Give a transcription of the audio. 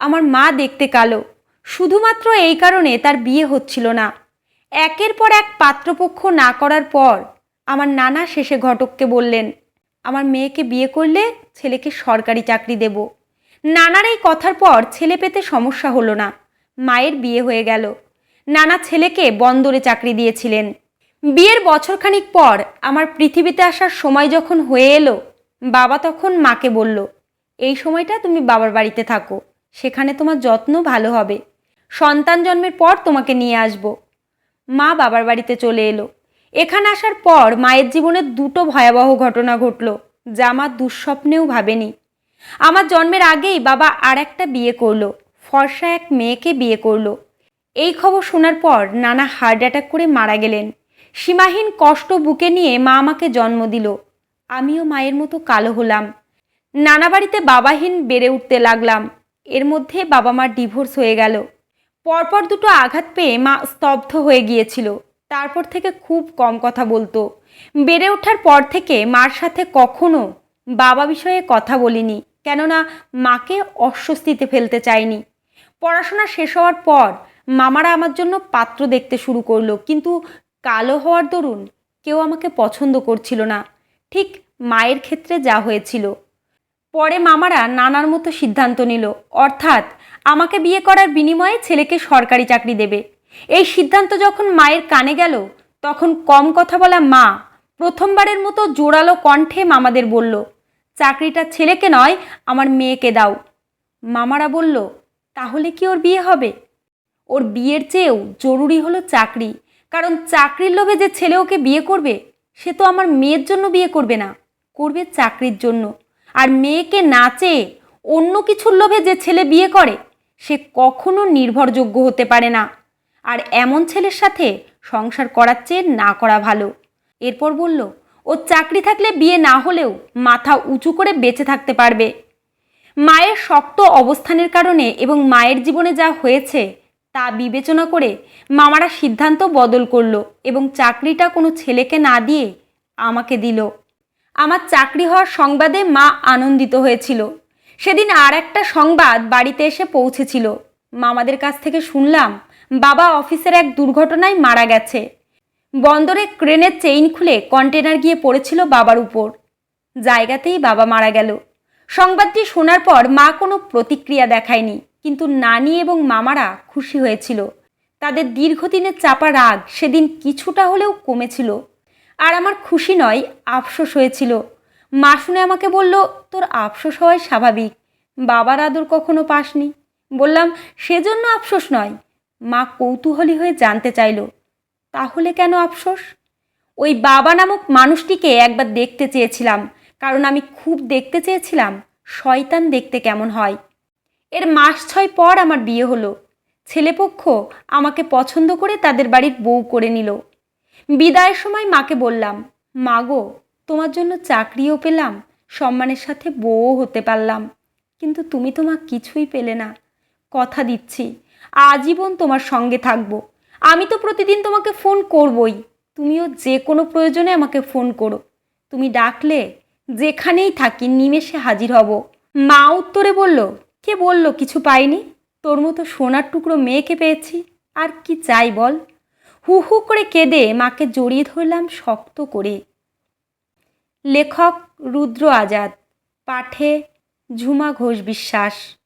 আমার মা দেখতে কালো। শুধুমাত্র এই কারণে তার বিয়ে হচ্ছিল না। একের পর এক পাত্রপক্ষ না করার পর আমার নানা শেষে ঘটককে বললেন, আমার মেয়েকে বিয়ে করলে ছেলেকে সরকারি চাকরি দেব। নানার এই কথার পর ছেলে পেতে সমস্যা হলো না। মায়ের বিয়ে হয়ে গেল। নানা ছেলেকে বন্দরে চাকরি দিয়েছিলেন। বিয়ের বছরখানিক পর আমার পৃথিবীতে আসার সময় যখন হয়ে এলো, বাবা তখন মাকে বলল, এই সময়টা তুমি বাবার বাড়িতে থাকো। সেখানে তোমার যত্ন ভালো হবে। সন্তান জন্মের পর তোমাকে নিয়ে আসব। মা বাবার বাড়িতে চলে এলো। এখানে আসার পর মায়ের জীবনে দুটো ভয়াবহ ঘটনা ঘটলো, যা আমার দুঃস্বপ্নেও ভাবেনি। আমার জন্মের আগেই বাবা আর একটা বিয়ে করল, ফর্সা এক মেয়েকে বিয়ে করল। এই খবর শোনার পর নানা হার্ট অ্যাটাক করে মারা গেলেন। সীমাহীন কষ্ট বুকে নিয়ে মা আমাকে জন্ম দিল। আমিও মায়ের মতো কালো হলাম। নানা বাড়িতে বাবাহীন বেড়ে উঠতে লাগলাম। এর মধ্যে বাবা মার ডিভোর্স হয়ে গেল। পরপর দুটো আঘাত পেয়ে মা স্তব্ধ হয়ে গিয়েছিল। তারপর থেকে খুব কম কথা বলতো। বেড়ে ওঠার পর থেকে মার সাথে কখনো বাবা বিষয়ে কথা বলিনি, কেননা মাকে অস্বস্তিতে ফেলতে চাইনি পড়াশোনা শেষ হওয়ার পর মামারা আমার জন্য পাত্র দেখতে শুরু করল, কিন্তু কালো হওয়ার দরুন কেউ আমাকে পছন্দ করছিল না। ঠিক মায়ের ক্ষেত্রে যা হয়েছিল। পরে মামারা নানার মতো সিদ্ধান্ত নিল। অর্থাৎ আমাকে বিয়ে করার বিনিময়ে ছেলেকে সরকারি চাকরি দেবে। এই সিদ্ধান্ত যখন মায়ের কানে গেল, তখন কম কথা বলা মা প্রথমবারের মতো জোরালো কণ্ঠে মামাদের বলল, চাকরিটা ছেলেকে নয়, আমার মেয়েকে দাও। মামারা বলল, তাহলে কি ওর বিয়ে হবে? ওর বিয়ের চেয়েও জরুরি হলো চাকরি, কারণ চাকরির লোভে যে ছেলে ওকে বিয়ে করবে, সে তো আমার মেয়ের জন্য বিয়ে করবে না, করবে চাকরির জন্য। আর মেয়েকে না চেয়ে অন্য কিছুর লোভে যে ছেলে বিয়ে করে, সে কখনো নির্ভরযোগ্য হতে পারে না। আর এমন ছেলের সাথে সংসার করার চেয়ে না করা ভালো। এরপর বলল, ও চাকরি থাকলে বিয়ে না হলেও মাথা উঁচু করে বেঁচে থাকতে পারবে। মায়ের শক্ত অবস্থানের কারণে এবং মায়ের জীবনে যা হয়েছে, তা বিবেচনা করে মামারা সিদ্ধান্ত বদল করল এবং চাকরিটা কোনো ছেলেকে না দিয়ে আমাকে দিল। আমার চাকরি হওয়ার সংবাদে মা আনন্দিত হয়েছিল। সেদিন আর একটা সংবাদ বাড়িতে এসে পৌঁছেছিল। মামাদের কাছ থেকে শুনলাম, বাবা অফিসের এক দুর্ঘটনায় মারা গেছে। বন্দরে ক্রেনের চেইন খুলে কন্টেনার গিয়ে পড়েছিল বাবার উপর। জায়গাতেই বাবা মারা গেল। সংবাদটি শোনার পর মা কোনো প্রতিক্রিয়া দেখায়নি, কিন্তু নানি এবং মামারা খুশি হয়েছিল। তাদের দীর্ঘদিনের চাপা রাগ সেদিন কিছুটা হলেও কমেছিল। আর আমার খুশি নয়, আফসোস হয়েছিল। মা শুনে আমাকে বলল, তোর আফসোস হওয়াই স্বাভাবিক। বাবার আদর কখনো পাসনি। বললাম, সেজন্য আফসোস নয়। মা কৌতূহলী হয়ে জানতে চাইল, তাহলে কেন আফসোস? ওই বাবা নামক মানুষটিকে একবার দেখতে চেয়েছিলাম, কারণ আমি খুব দেখতে চেয়েছিলাম, শয়তান দেখতে কেমন হয়। এর মাস ছয় পর আমার বিয়ে হলো। ছেলেপক্ষ আমাকে পছন্দ করে তাদের বাড়ির বউ করে নিল। বিদায়ের সময় মাকে বললাম, মা গো, তোমার জন্য চাকরিও পেলাম, সম্মানের সাথে বউও হতে পারলাম। কিন্তু তুমি তোমার কিছুই পেলে না। কথা দিচ্ছি, আজীবন তোমার সঙ্গে থাকব। আমি তো প্রতিদিন তোমাকে ফোন করবই। তুমিও যে কোনো প্রয়োজনে আমাকে ফোন করো। তুমি ডাকলে যেখানেই থাকি নিমেষে হাজির হব। মা উত্তরে বলল, কে বলল, কিছু পাইনি? তোর মতো সোনার টুকরো মেয়েকে পেয়েছি। আর কি চাই বল? হু হু করে কেঁদে মাকে জড়িয়ে ধরলাম শক্ত করে। লেখক রুদ্র আজাদ, পাঠে ঝুমা ঘোষ বিশ্বাস।